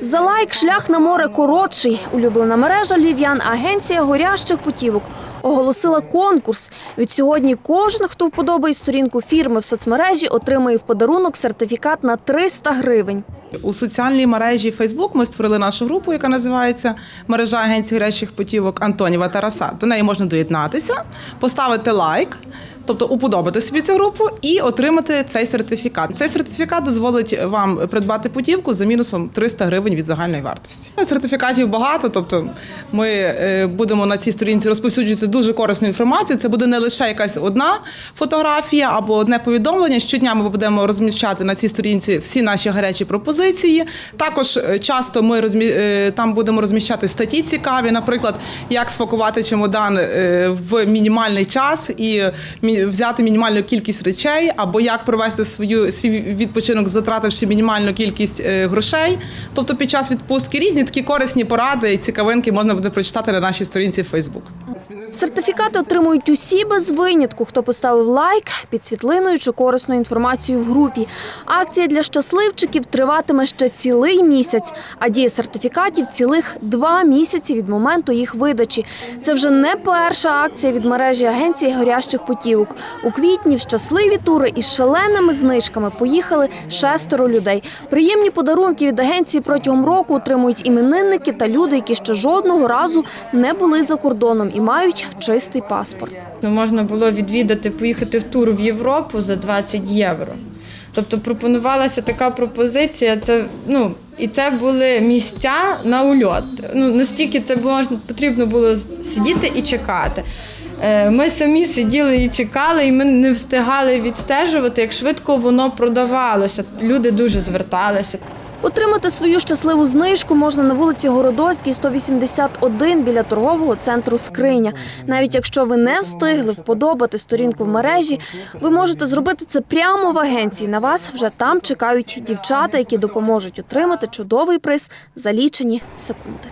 За лайк шлях на море коротший. Улюблена мережа львів'ян агенція горящих путівок оголосила конкурс. Від сьогодні кожен, хто вподобає сторінку фірми в соцмережі, отримає в подарунок сертифікат на 300 гривень. У соціальній мережі Facebook ми створили нашу групу, яка називається мережа агенцій гарячих путівок Антоніва Тараса. До неї можна доєднатися, поставити лайк. Тобто уподобати собі цю групу і отримати цей сертифікат. Цей сертифікат дозволить вам придбати путівку за мінусом 300 гривень від загальної вартості. Сертифікатів багато, тобто ми е, будемо на цій сторінці розповсюджувати дуже корисну інформацію. Це буде не лише якась одна фотографія або одне повідомлення. Щодня ми будемо розміщати на цій сторінці всі наші гарячі пропозиції. Також е, часто ми розмі... е, там будемо розміщати статті цікаві, наприклад, як спакувати чемодан в мінімальний час і взяти мінімальну кількість речей, або як провести свою свій відпочинок, затративши мінімальну кількість е, грошей. Тобто під час відпустки різні такі корисні поради і цікавинки можна буде прочитати на нашій сторінці в Facebook. Сертифікати отримують усі без винятку, хто поставив лайк під світлиною чи корисною інформацією в групі. Акція для щасливчиків триватиме ще цілий місяць, а дія сертифікатів цілих два місяці від моменту їх видачі. Це вже не перша акція від мережі агенції горящих путівок. У квітні в щасливі тури із шаленими знижками поїхали шестеро людей. Приємні подарунки від агенції протягом року отримують іменинники та люди, які ще жодного разу не були за кордоном і мають чистий паспорт. Ну, можна було відвідати, поїхати в тур в Європу за 20 євро. Тобто пропонувалася така пропозиція. Це ну і це були місця на ульот. Ну настільки це можна потрібно було сидіти і чекати. Е, Ми самі сиділи і чекали, і ми не встигали відстежувати, як швидко воно продавалося. Люди дуже зверталися. Отримати свою щасливу знижку можна на вулиці Городоцькій, 181 біля торгового центру Скриня. Навіть якщо ви не встигли вподобати сторінку в мережі, ви можете зробити це прямо в агенції. На вас вже там чекають дівчата, які допоможуть отримати чудовий приз за лічені секунди.